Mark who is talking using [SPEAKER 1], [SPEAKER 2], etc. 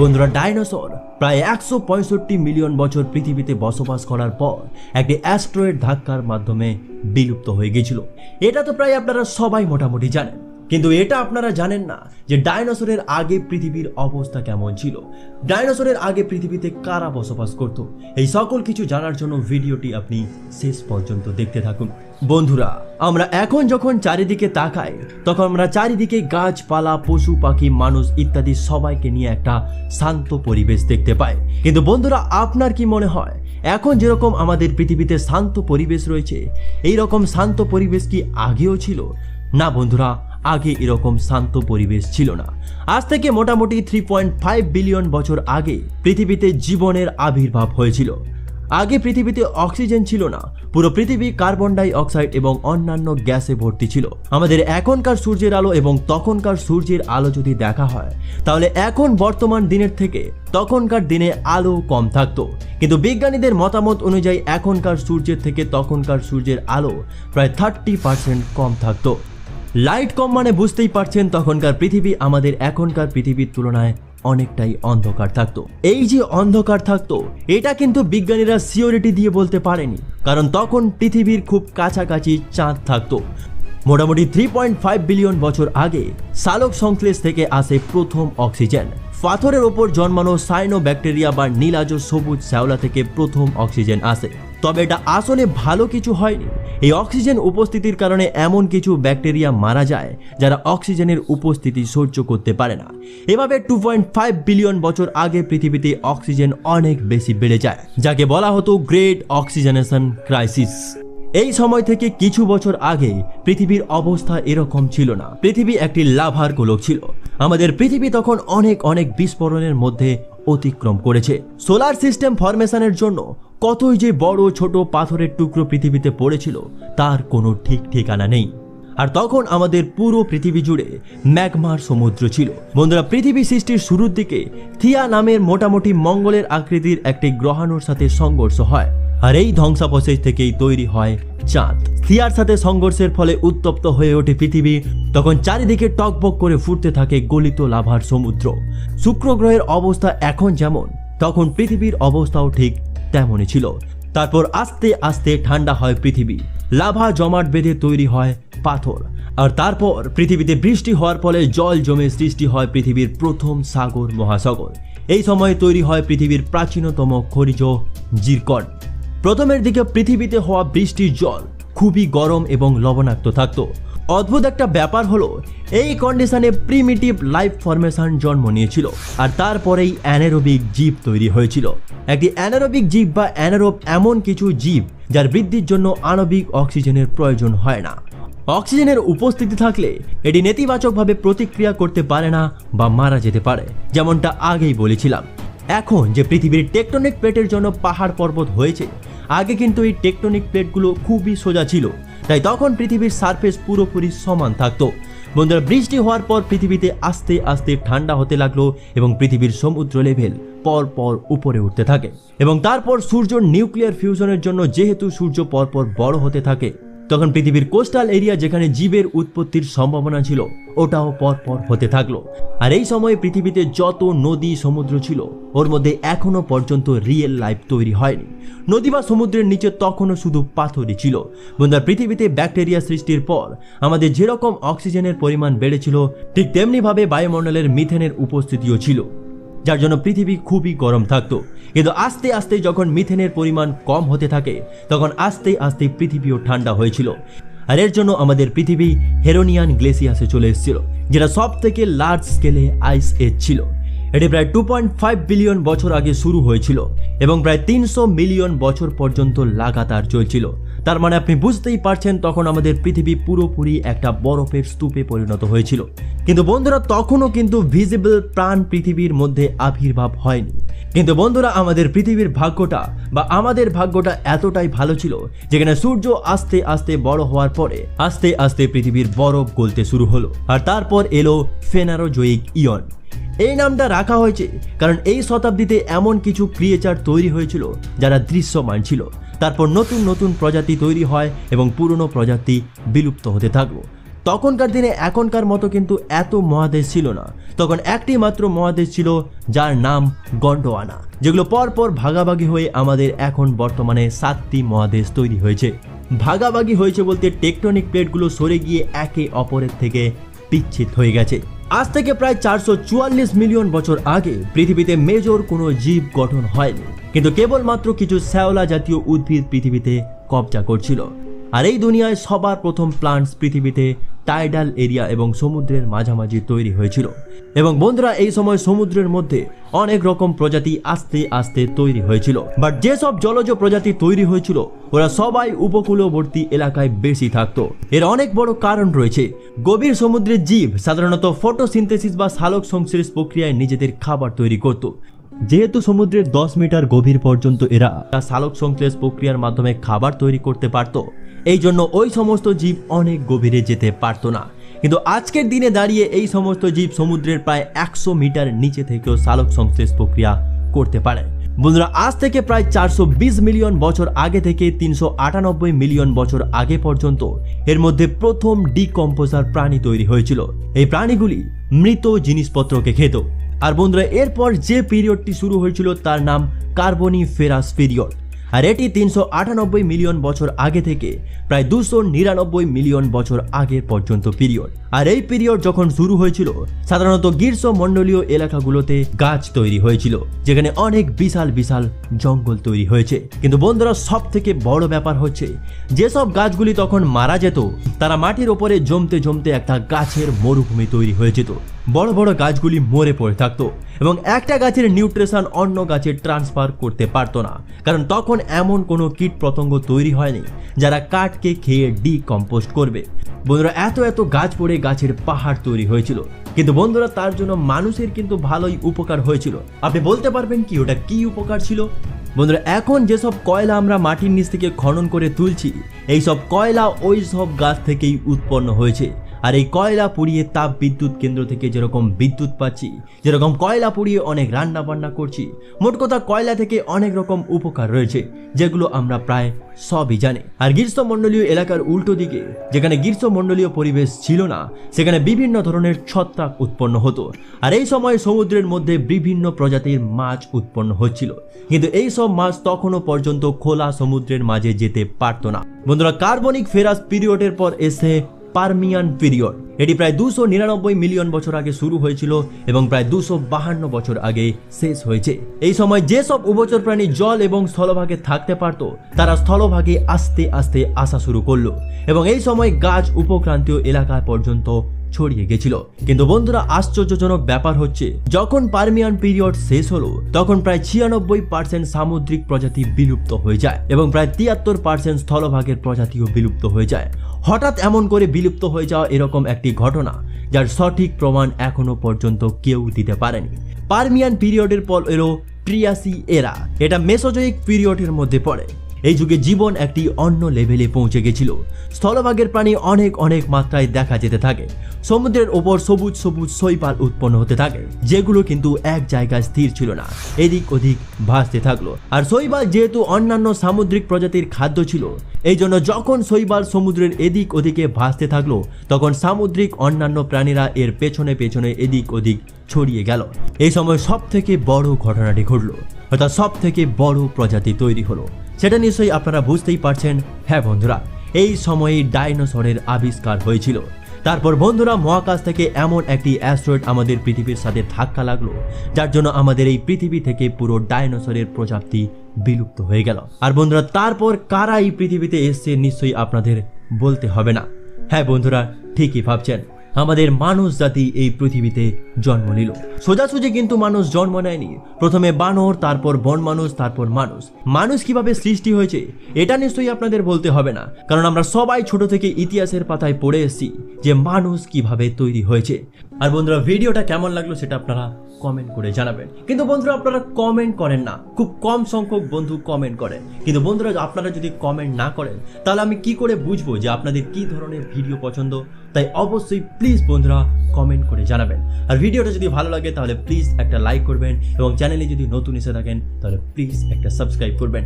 [SPEAKER 1] বন্ধুরা, ডাইনোসর প্রায় একশো পঁয়ষট্টি মিলিয়ন বছর পৃথিবীতে বসবাস করার পর একটি অ্যাস্ট্রয়েড ধাক্কার মাধ্যমে বিলুপ্ত হয়ে গিয়েছিল এটা তো প্রায় আপনারা সবাই মোটামুটি জানেন। কিন্তু এটা আপনারা জানেন না যে ডাইনোসরের আগে পৃথিবীর অবস্থা কেমন ছিল। ডাইনোসরের আগে পৃথিবীতে কারা বসবাস করত? এই সকল কিছু জানার জন্য ভিডিওটি আপনি শেষ পর্যন্ত দেখতে থাকুন। বন্ধুরা, আমরা এখন যখন চারিদিকে তাকাই, তখন আমরা চারিদিকে গাছপালা, পশু, পাখি, মানুষ ইত্যাদি সবাইকে নিয়ে একটা শান্ত পরিবেশ দেখতে পাই। কিন্তু বন্ধুরা, আপনার কি মনে হয়, এখন যেরকম আমাদের পৃথিবীতে শান্ত পরিবেশ রয়েছে এই রকম শান্ত পরিবেশ কি আগেও ছিল? না বন্ধুরা আগে এরকম শান্ত পরিবেশ ছিল না। আজ থেকে মোটামুটি থ্রি পয়েন্ট ফাইভ বিলিয়ন বছর আগে পৃথিবীতে জীবনের আবির্ভাব হয়েছিল। আগে পৃথিবীতে অক্সিজেন ছিল না, পুরো পৃথিবী কার্বন ডাই অক্সাইড এবং অন্যান্য গ্যাসে ভর্তি ছিল। আমাদের এখনকার সূর্যের আলো এবং তখনকার সূর্যের আলো যদি দেখা হয়, তাহলে এখন বর্তমান দিনের থেকে তখনকার দিনে আলো কম থাকতো। কিন্তু বিজ্ঞানীদের মতামত অনুযায়ী এখনকার সূর্যের থেকে তখনকার সূর্যের আলো প্রায় থার্টি পার্সেন্ট কম থাকতো। লাইট কম মানে বুঝতেই পারছেন, তখনকার পৃথিবী আমাদের এখনকার পৃথিবীর তুলনায় অনেকটাই অন্ধকার থাকতো। এই যে অন্ধকার থাকতো, এটা কিন্তু বিজ্ঞানীরা সিওরিটি দিয়ে বলতে পারেনি, কারণ তখন পৃথিবীর খুব কাছাকাছি চাঁদ থাকতো। মোটামুটি থ্রি পয়েন্ট ফাইভ বিলিয়ন বছর আগে, সালোক সংশ্লেষ থেকে আসে প্রথম অক্সিজেন। পাথরের ওপর জন্মানো সাইনো ব্যাকটেরিয়া বা নীলাজ সবুজ শ্যাওলা থেকে প্রথম অক্সিজেন আসে। তবে এটা আসলে ভালো কিছু হয়নি। এই অক্সিজেন উপস্থিতির কারণে এমন কিছু ব্যাকটেরিয়া মারা যায়, যারা অক্সিজেনের উপস্থিতি সহ্য করতে পারে না। এভাবে টু পয়েন্ট ফাইভ বিলিয়ন বছর আগে পৃথিবীতে অক্সিজেন অনেক বেশি বেড়ে যায়, যাকে বলা হতো গ্রেট অক্সিজেনেশন ক্রাইসিস এই সময় থেকে কিছু বছর আগে পৃথিবীর অবস্থা এরকম ছিল না। পৃথিবী একটি লাভার গোলক ছিল। আমাদের পৃথিবী তখন অনেক অনেক বিস্ফোরণের মধ্যে অতিক্রম করেছে। সোলার সিস্টেম ফরমেশনের জন্য কতই যে বড় ছোট পাথরের টুকরো পৃথিবীতে পড়েছিল, তার কোনো ঠিক ঠিকানা নেই। আর তখন আমাদের পুরো পৃথিবী জুড়ে ম্যাগমার সমুদ্র ছিল। বন্ধুরা, পৃথিবী সৃষ্টির শুরুর দিকে থিয়া নামের মোটামুটি মঙ্গলের আকৃতির একটি গ্রহাণুর সাথে সংঘর্ষ হয়। আর এই ধ্বংসাবশেষ থেকেই তৈরি হয় চাঁদ। থিয়ার সাথে সংঘর্ষের ফলে উত্তপ্ত হয়ে ওঠে পৃথিবী। তখন চারিদিকে টকবক করে ফুটতে থাকে গলিত লাভার সমুদ্র। শুক্র গ্রহের অবস্থা এখন যেমন, তখন পৃথিবীর অবস্থাও ঠিক তেমনই ছিল। তারপর আস্তে আস্তে ঠান্ডা হয় পৃথিবী। লাভা জমাট বেঁধে তৈরি হয় পাথর। আর তারপর পৃথিবীতে বৃষ্টি হওয়ার ফলে জল জমে সৃষ্টি হয় পৃথিবীর প্রথম সাগর মহাসাগর। এই সময়ে তৈরি হয় পৃথিবীর প্রাচীনতম খনিজ জিরকট। প্রথমের দিকে পৃথিবীতে হওয়া বৃষ্টির জল খুবই গরম এবং লবণাক্ত থাকতো। অদ্ভুত একটা ব্যাপার হলো, এই কন্ডিশনে প্রিমিটিভ লাইফ ফরমেশন জন্ম নিয়েছিল, আর তারপরেই অ্যানারোবিক জীব তৈরি হয়েছিল। একটি অ্যানারোবিক জীব বা অ্যানারোব এমন কিছু জীব যার বৃদ্ধির জন্য আণবিক অক্সিজেনের প্রয়োজন হয় না। অক্সিজেনের উপস্থিতি থাকলে এটি নেতিবাচকভাবে প্রতিক্রিয়া করতে পারে না বা মারা যেতে পারে, যেমনটা আগেই বলেছিলাম। এখন যে পৃথিবীর টেকটনিক প্লেটের জন্য পাহাড় পর্বত হয়েছে, আগে কিন্তু এই টেকটনিক প্লেটগুলো খুবই সোজা ছিল তাই তখন পৃথিবীর সারফেস পুরোপুরি সমান থাকতো। বন্ধুরা, বৃষ্টি হওয়ার পর পৃথিবীতে আস্তে আস্তে ঠান্ডা হতে লাগল এবং পৃথিবীর সমুদ্র লেভেল পর পর উপরে উঠতে থাকে। এবং তারপর সূর্য নিউক্লিয়ার ফিউশনের জন্য যেহেতু সূর্য পরপর বড় হতে থাকে তখন পৃথিবীর কোস্টাল এরিয়া যেখানে জীবের উৎপত্তির সম্ভাবনা ছিল, ওটাও পরপর হতে থাকল। আর এই সময়ে পৃথিবীতে যত নদী, সমুদ্র ছিল, ওর মধ্যে এখনও পর্যন্ত রিয়েল লাইফ তৈরি হয়নি। নদী বা সমুদ্রের নিচে তখনও শুধু পাথরই ছিল। বন্ধুরা, পৃথিবীতে ব্যাকটেরিয়া সৃষ্টির পর আমাদের যেরকম অক্সিজেনের পরিমাণ বেড়েছিল, ঠিক তেমনিভাবে বায়ুমণ্ডলের মিথেনের উপস্থিতিও ছিল। যার জন্য পৃথিবী খুবই গরম থাকতো। কিন্তু আস্তে আস্তে যখন মিথেনের পরিমাণ কম হতে থাকে, তখন আস্তে আস্তে পৃথিবীও ঠান্ডা হয়েছিল। আর এর জন্য আমাদের পৃথিবী হেরোনিয়ান গ্লেসিয়াসে চলে এসেছিল, যেটা সব থেকে লার্জ স্কেলে আইস এজ ছিল। এটি প্রায় টু পয়েন্ট ফাইভ বিলিয়ন বছর আগে শুরু হয়েছিল এবং প্রায় তিনশো মিলিয়ন বছর পর্যন্ত লাগাতার চলছিল। তার মানে আপনি বুঝতেই পারছেন তখন আমাদের পৃথিবী পুরোপুরি একটা বরফের স্তূপে পরিণত হয়েছিল। কিন্তু বন্ধুরা, তখনও কিন্তু ভিজিবল প্রাণ পৃথিবীর মধ্যে আবির্ভাব হয়নি। কিন্তু বন্ধুরা, আমাদের পৃথিবীর ভাগ্যটা বা আমাদের ভাগ্যটা এতটাই ভালো ছিল, যেখানে সূর্য আস্তে আস্তে বড় হওয়ার পরে আস্তে আস্তে পৃথিবীর বরফ গলতে শুরু হলো। আর তারপর এলো ফেনারোজয়িক ইয়ন। এই নামটা রাখা হয়েছে কারণ এই শতাব্দীতে এমন কিছু ক্রিয়েচার তৈরি হয়েছিল যারা দৃশ্যমান ছিল। তারপর নতুন নতুন প্রজাতি তৈরি হয় এবং পুরনো প্রজাতি বিলুপ্ত হতে থাকল। তখনকার দিনে এখনকার মতো কিন্তু এত মহাদেশ ছিল না। তখন একটি মাত্র মহাদেশ ছিল যার নাম গন্ডোয়ানা, যেগুলো পরপর ভাগাভাগি হয়ে আমাদের এখন বর্তমানে সাতটি মহাদেশ তৈরি হয়েছে। ভাগাভাগি হয়েছে বলতে টেকটনিক প্লেটগুলো সরে গিয়ে একে অপরের থেকে বিচ্ছিত হয়ে গেছে। আজ থেকে প্রায় চারশো চুয়াল্লিশ মিলিয়ন বছর আগে পৃথিবীতে মেজর কোনো জীব গঠন হয়নি। কিন্তু কেবলমাত্র কিছু শ্যাওলা জাতীয় উদ্ভিদ পৃথিবীতে কবজা করছিল। আর এই দুনিয়ায় সবার প্রথম প্লান্টস পৃথিবীতে টাইডাল এরিয়া এবং সমুদ্রের মাঝামাঝি তৈরি হয়েছিল। এবং বন্ধুরা, এই সময় সমুদ্রের মধ্যে অনেক রকম প্রজাতি আস্তে আস্তে তৈরি হয়েছিল। বাট যেসব জলজ প্রজাতি তৈরি হয়েছিল, ওরা সবাই উপকূলবর্তী এলাকায় বেশি থাকতো। এর অনেক বড় কারণ রয়েছে। গভীর সমুদ্রের জীব সাধারণত ফটোসিনথেসিস বা সালোক সংশ্লেষ প্রক্রিয়ায় নিজেদের খাবার তৈরি করত। যেহেতু সমুদ্রের দশ মিটার গভীর পর্যন্ত এরা সালোক সংশ্লেষ প্রক্রিয়ার মাধ্যমে খাবার তৈরি করতে পারত এই জন্য ওই সমস্ত জীব অনেক গভীরে যেতে পারতো না। কিন্তু আজকের দিনে দাঁড়িয়ে এই সমস্ত জীব সমুদ্রের প্রায় একশো মিটার নিচে থেকেও সালোক সংশ্লেষ প্রক্রিয়া করতে পারে। বন্ধুরা, আজ থেকে প্রায় চারশো বিশ মিলিয়ন বছর আগে থেকে তিনশো আটানব্বই মিলিয়ন বছর আগে পর্যন্ত এর মধ্যে প্রথম ডিকম্পোজার প্রাণী তৈরি হয়েছিল। এই প্রাণীগুলি মৃত জিনিসপত্রকে খেত। আর বন্ধুরা, এরপর যে পিরিয়ডটি শুরু হয়েছিল তার নাম কার্বনি ফেরাস পিরিয়ড। আর এটি তিনশো আটানব্বই মিলিয়ন বছর আগে থেকে, প্রায় দুশো নিরানব্বই মিলিয়ন বছর আগের পর্যন্ত পিরিয়ড আর এই পিরিয়ড যখন শুরু হয়েছিল, সাধারণত গ্রীষ্মমণ্ডলীয় এলাকাগুলোতে গাছ তৈরি হয়েছিল, যেখানে অনেক বিশাল বিশাল জঙ্গল তৈরি হয়েছে। কিন্তু বন্ধুরা সব থেকে বড় ব্যাপার হচ্ছে, যেসব গাছগুলি তখন মারা যেত, তারা মাটির ওপরে জমতে জমতে একটা গাছের মরুভূমি তৈরি হয়ে যেত। বড় বড় গাছগুলি মরে পড়ে থাকতো এবং একটা গাছের নিউট্রিশন অন্য গাছে ট্রান্সফার করতে পারতো না। কারণ তখন এমন কোনো কীট পতঙ্গ তৈরি হয়নি যারা কাঠকে খেয়ে ডিকম্পোস্ট করবে। বন্ধুরা, এত এত গাছ পড়ে গাছের পাহাড় তৈরি হয়েছিল। কিন্তু বন্ধুরা, তার জন্য মানুষের কিন্তু ভালোই উপকার হয়েছিল। আপনি বলতে পারবেন কি ওটা কি উপকার ছিল? বন্ধুরা, এখন যেসব কয়লা আমরা মাটির নিচ থেকে খনন করে তুলছি এই সব কয়লা ওই সব গাছ থেকেই উৎপন্ন হয়েছে। আর এই কয়লা পুড়িয়ে তাপ বিদ্যুৎ কেন্দ্র থেকে যেরকম বিদ্যুৎ পাচ্ছি, যেরকম কয়লা পুড়িয়ে অনেক রান্না বান্না করছি, মোট কথা কয়লা থেকে অনেক রকম উপকার রয়েছে, যেগুলো আমরা প্রায় সবই জানি। আর গ্রীষ্মমণ্ডলীয় এলাকার উল্টো দিকে, যেখানে গ্রীষ্মমণ্ডলীয় পরিবেশ ছিল না, সেখানে বিভিন্ন ধরনের ছত্রাক উৎপন্ন হতো। আর এই সময় সমুদ্রের মধ্যে বিভিন্ন প্রজাতির মাছ উৎপন্ন হচ্ছিল। কিন্তু এই সব মাছ তখনও পর্যন্ত খোলা সমুদ্রের মাঝে যেতে পারতো না। বন্ধুরা, কার্বনিক ফেরাস পিরিয়ডের পর এসে পারমিয়ান পিরিয়ড। এটি প্রায় দুশো নিরানব্বই মিলিয়ন বছর আগে শুরু হয়েছিল এবং প্রায় দুশো বাহান্ন বছর আগে শেষ হয়েছে। এই সময় যেসব উভচর প্রাণী জল এবং স্থলভাগে থাকতে পারত, তারা স্থলভাগে আস্তে আস্তে আসা শুরু করল। এবং এই সময় গাছ উপক্রান্তীয় এলাকা পর্যন্ত ছড়িয়ে গেছিল। কিন্তু বন্ধুরা, আশ্চর্যজনক ব্যাপার হচ্ছে, যখন পারমিয়ান পিরিয়ড শেষ হলো, তখন প্রায় ছিয়ানব্বই পার্সেন্ট সামুদ্রিক প্রজাতি বিলুপ্ত হয়ে যায় এবং প্রায় তিয়াত্তর পার্সেন্ট স্থলভাগের প্রজাতিও বিলুপ্ত হয়ে যায়। হঠাৎ এমন করে বিলুপ্ত হয়ে যাওয়া এরকম একটি ঘটনা, যার সঠিক প্রমাণ এখনও পর্যন্ত কেউ দিতে পারেনি। পারমিয়ান পিরিয়ডের পর এলো ট্রিয়াসি এরা। এটা মেসোজয়িক পিরিয়ডের মধ্যে পড়ে। এই যুগে জীবন একটি অন্য লেভেলে পৌঁছে গেছিল। স্থলভাগের প্রাণী অনেক অনেক মাত্রায় দেখা যেতে থাকে। সমুদ্রের ওপর সবুজ সবুজ শৈবাল উৎপন্ন হতে থাকে, যেগুলো কিন্তু এক জায়গায় স্থির ছিল না। এদিক ওদিক ভাসতে থাকল। আর শৈবাল যেহেতু অন্যান্য সামুদ্রিক প্রজাতির খাদ্য ছিল এই জন্য যখন শৈবাল সমুদ্রের এদিক ওদিকে ভাসতে থাকল, তখন সামুদ্রিক অন্যান্য প্রাণীরা এর পেছনে পেছনে এদিক ওদিক ছড়িয়ে গেল। এই সময় সব থেকে বড় ঘটনাটি ঘটলো, অর্থাৎ সব থেকে বড় প্রজাতি তৈরি হলো। সেটা নিশ্চয়ই আপনারা বুঝতেই পারছেন। হ্যাঁ বন্ধুরা, এই সময়ে ডাইনোসরের আবিষ্কার হয়েছিল। তারপর বন্ধুরা, মহাকাশ থেকে এমন একটি অ্যাস্ট্রয়েড আমাদের পৃথিবীর সাথে ধাক্কা লাগল, যার জন্য আমাদের এই পৃথিবী থেকে পুরো ডাইনোসরের প্রজাতি বিলুপ্ত হয়ে গেল। আর বন্ধুরা, তারপর কারা এই পৃথিবীতে এসছে নিশ্চয়ই আপনাদের বলতে হবে না। হ্যাঁ বন্ধুরা, ঠিকই ভাবছেন। আমাদের মানুষ জাতি এই পৃথিবীতে জন্ম নিল। সোজাসুজি কিন্তু মানুষ জন্ম নেয়নি। প্রথমে বানর, তারপর বন মানুষ, তারপর মানুষ। মানুষ কীভাবে সৃষ্টি হয়েছে, এটা নিশ্চয়ই আপনাদের বলতে হবে না। কারণ আমরা সবাই ছোট থেকে ইতিহাসের পাতায় পড়ে এসেছি যে মানুষ কীভাবে তৈরি হয়েছে। আর বন্ধুরা, ভিডিওটা কেমন লাগল সেটা আপনারা কমেন্ট করে জানাবেন। কিন্তু বন্ধুরা, আপনারা কমেন্ট করেন না। খুব কম সংখ্যক বন্ধু কমেন্ট করেন কিন্তু বন্ধুরা, আপনারা যদি কমেন্ট না করেন, তাহলে আমি কি করে বুঝব যে আপনাদের কি ধরনের ভিডিও পছন্দ? তাই অবশ্যই প্লিজ বন্ধুরা কমেন্ট করে জানাবেন। আর ভিডিওটা যদি ভালো লাগে, তাহলে প্লিজ একটা লাইক করবেন এবং চ্যানেলে যদি নতুন এসে থাকেন, তাহলে প্লিজ একটা সাবস্ক্রাইব করবেন।